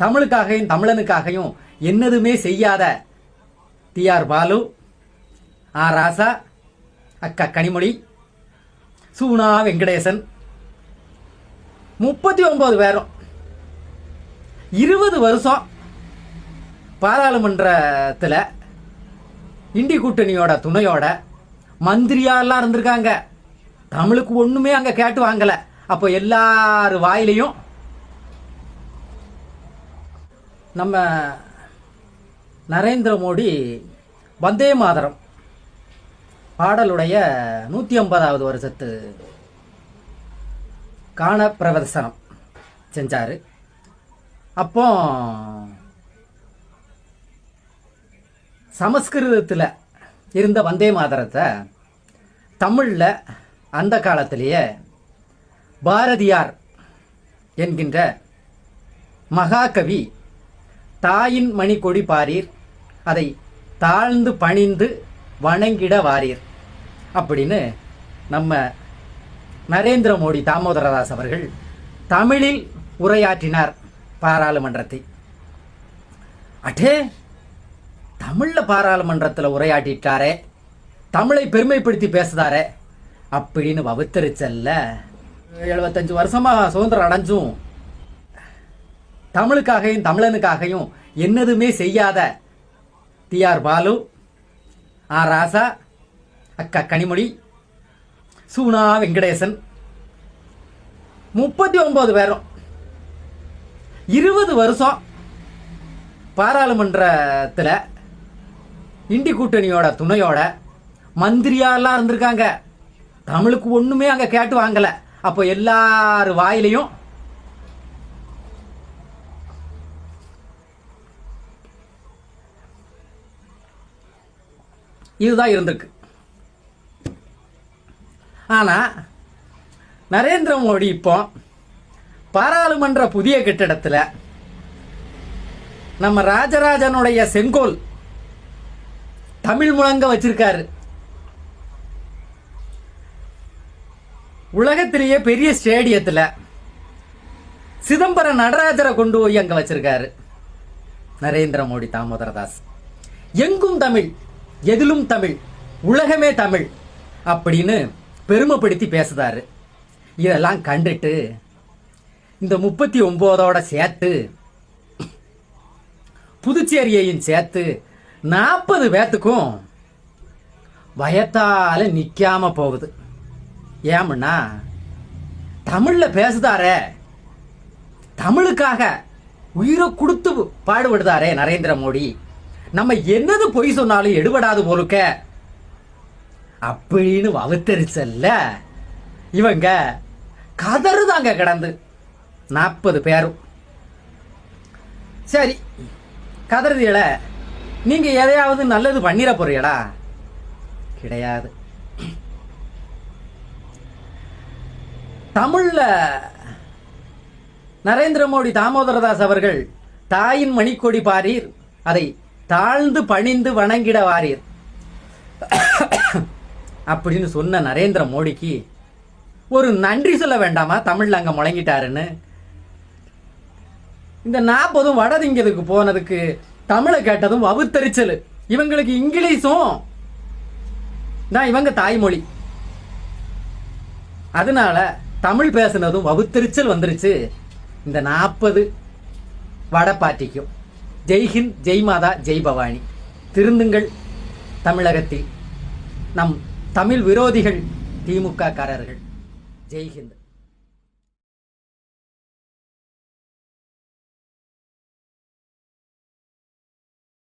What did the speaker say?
தமிழுக்காகவும் தமிழனுக்காகவும் என்னதுமே செய்யாத டி ஆர் பாலு ஆ. ராசா அக்கா கனிமொழி சூனா வெங்கடேசன். முப்பத்தி ஒன்பது பேரும் இருபது வருஷம் பாராளுமன்றத்தில் இண்டி கூட்டணியோட துணையோட மந்திரியாலாம் இருந்திருக்காங்க. தமிழுக்கு ஒன்றுமே அங்கே கேட்டு வாங்கலை. அப்போ எல்லார் வாயிலையும் நம்ம நரேந்திர மோடி வந்தே மாதரம். பாடலுடைய நூற்றி ஐம்பதாவது வருஷத்து காண பிரதர்சனம் செஞ்சார். அப்போ சமஸ்கிருதத்தில் இருந்த வந்தே மாதரத்தை தமிழில் அந்த காலத்திலேயே பாரதியார் என்கின்ற மகாகவி தாயின் மணி கொடி பாரீர். அதை தாழ்ந்து பணிந்து வணங்கிட வாரீர். அப்படின்னு நம்ம நரேந்திர மோடி தாமோதரதாஸ் அவர்கள் தமிழில் உரையாற்றினார் பாராளுமன்றத்தை. அடே தமிழில் பாராளுமன்றத்தில் உரையாட்டிட்டாரே தமிழை பெருமைப்படுத்தி பேசுதாரே அப்படின்னு வவுத்தரிச்சல்ல எழுபத்தஞ்சு வருஷமாக சுதந்திரம் அடைஞ்சும் தமிழுக்காகவும் தமிழனுக்காகவும் என்னதுமே செய்யாத T R Balu R Raja அக்கா கனிமொழி சூனா வெங்கடேசன். முப்பத்தி ஒன்பது பேரும். இருபது வருஷம் பாராளுமன்றத்தில் இண்டி கூட்டணியோட துணையோட மந்திரியாலாம் இருந்திருக்காங்க. தமிழுக்கு ஒன்றுமே அங்கே கேட்டு வாங்கலை. அப்போ எல்லார் வாயிலையும் இதுதான் இருந்திருக்கு. ஆனா நரேந்திர மோடி இப்போ பாராளுமன்ற புதிய கட்டிடத்தில் நம்ம ராஜராஜனுடைய செங்கோல் தமிழ் முழங்க வச்சிருக்காரு. உலகத்திலேயே பெரிய ஸ்டேடியத்துல சிதம்பரம் நடராஜரை கொண்டு போய் அங்க வச்சிருக்காரு நரேந்திர மோடி தாமோதரதாஸ். எங்கும் தமிழ் எதிலும் தமிழ் உலகமே தமிழ் அப்படின்னு பெருமைப்படுத்தி பேசுதாரு. இதெல்லாம் கண்டுட்டு இந்த முப்பத்தி ஒம்போதோட சேர்த்து புதுச்சேரியையும் சேர்த்து நாற்பது பேத்துக்கும் வயத்தால் நிற்காம போகுது. ஏமுன்னா தமிழில் பேசுதாரே தமிழுக்காக உயிரை கொடுத்து பாடுபடுதாரே நரேந்திர மோடி. நம்ம என்னது பொய் சொன்னாலும் எடுபடாது போலுக்க. அப்படின்னு வவுத்தரிச்சல்ல இவங்க கதறுதாங்க கிடந்து. நாற்பது பேரும். சரி கதறுதியல நீங்க எதையாவது நல்லது பண்ணிட போறீங்களா கிடையாது. தமிழ்ல நரேந்திர மோடி தாமோதரதாஸ் அவர்கள் தாயின் மணிக்கொடி பாரீர் அதை தாழ்ந்து பணிந்து வணங்கிட வாரீர். அப்படின்னு சொன்ன நரேந்திர மோடிக்கு ஒரு நன்றி சொல்ல வேண்டாமா? தமிழ்ல அங்க முழங்கிட்டாருன்னு. இந்த நாற்பதும் வடதிங்கிறதுக்கு போனதுக்கு தமிழை கேட்டதும் வவுத்தரிச்சல். இவங்களுக்கு இங்கிலீஷும். தான் இவங்க தாய்மொழி. அதனால தமிழ் பேசுனதும் வவுத்தரிச்சல் வந்துருச்சு. இந்த நாற்பது வட பாட்டிக்கும். ஜெய்ஹிந்த் ஜெய் மாதா ஜெய் பவானி. திருந்துங்கள் தமிழகத்தில் நம் தமிழ் விரோதிகள் திமுக காரர்கள் ஜெய்ஹிந்த்